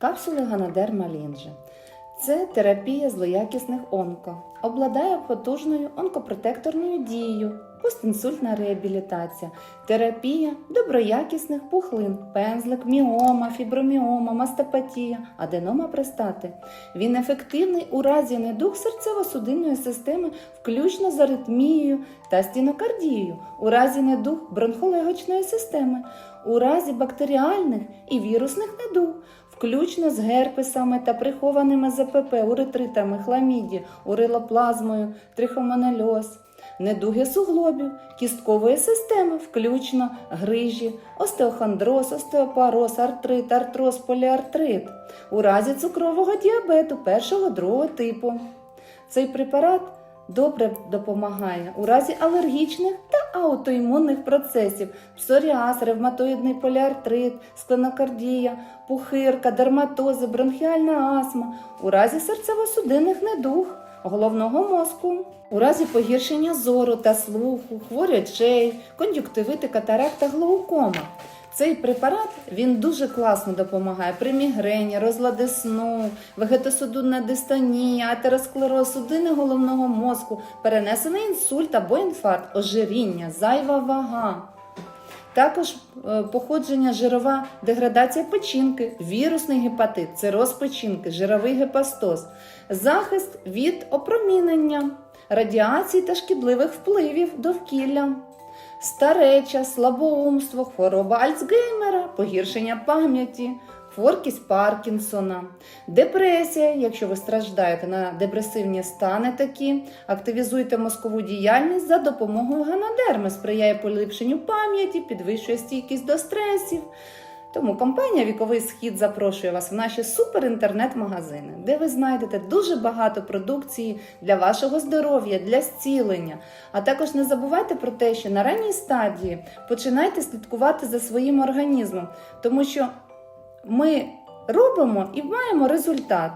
Капсули Ганадерма Лінджі. Це терапія злоякісних онко. Обладає потужною онкопротекторною дією, постінсультна реабілітація, терапія доброякісних пухлин, пензлик, міома, фіброміома, мастопатія, аденома простати. Він ефективний у разі недуг серцево-судинної системи, включно з аритмією та стінокардією, у разі недуг бронхолегочної системи, у разі бактеріальних і вірусних недуг, включно з герпесами та прихованими ЗПП, уретритами, хламіді, урилоплазмою, трихомонельоз, недуги суглобів, кісткової системи, включно грижі, остеохондроз, остеопороз, артрит, артроз, поліартрит, у разі цукрового діабету першого другого типу. Цей препарат добре допомагає у разі алергічних та аутоімунних процесів: псоріаз, ревматоїдний поліартрит, скленокардія, пухирка, дерматози, бронхіальна астма, у разі серцево-судинних недуг, головного мозку, у разі погіршення зору та слуху, хворі очей, кон'юктивити, катаракта, глаукома. Цей препарат він дуже класно допомагає при мігрені, розлади сну, вегетосудинна дистонія, атеросклероз судини головного мозку, перенесений інсульт або інфаркт, ожиріння, зайва вага. Також е, походження жирова деградація печінки, вірусний гепатит, цироз печінки, жировий гепастоз, захист від опромінення, радіації та шкідливих впливів довкілля, стареча, слабоумство, хвороба Альцгеймера, погіршення пам'яті, хворкість Паркінсона, депресія, якщо ви страждаєте на депресивні стани такі, активізуйте мозкову діяльність за допомогою ганодерми, сприяє поліпшенню пам'яті, підвищує стійкість до стресів. Тому компанія Віковий Схід запрошує вас в наші супер-інтернет-магазини, де ви знайдете дуже багато продукції для вашого здоров'я, для зцілення. А також не забувайте про те, що на ранній стадії починайте слідкувати за своїм організмом, тому що ми робимо і маємо результат.